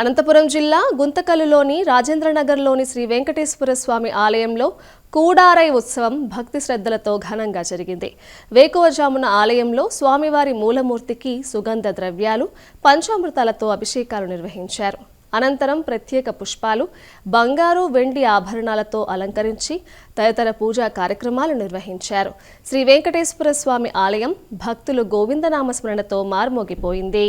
అనంతపురం జిల్లా గుంతకలులోని రాజేంద్రనగర్లోని శ్రీ వెంకటేశ్వర స్వామి ఆలయంలో కూడారై ఉత్సవం భక్తి శ్రద్ధలతో ఘనంగా జరిగింది. వేకువజామున ఆలయంలో స్వామివారి మూలమూర్తికి సుగంధ ద్రవ్యాలు పంచామృతాలతో అభిషేకాలు నిర్వహించారు. అనంతరం ప్రత్యేక పుష్పాలు బంగారు వెండి ఆభరణాలతో అలంకరించి తదితర పూజా కార్యక్రమాలు నిర్వహించారు. శ్రీ వెంకటేశ్వర స్వామి ఆలయం భక్తులు గోవిందనామస్మరణతో మార్మోగిపోయింది.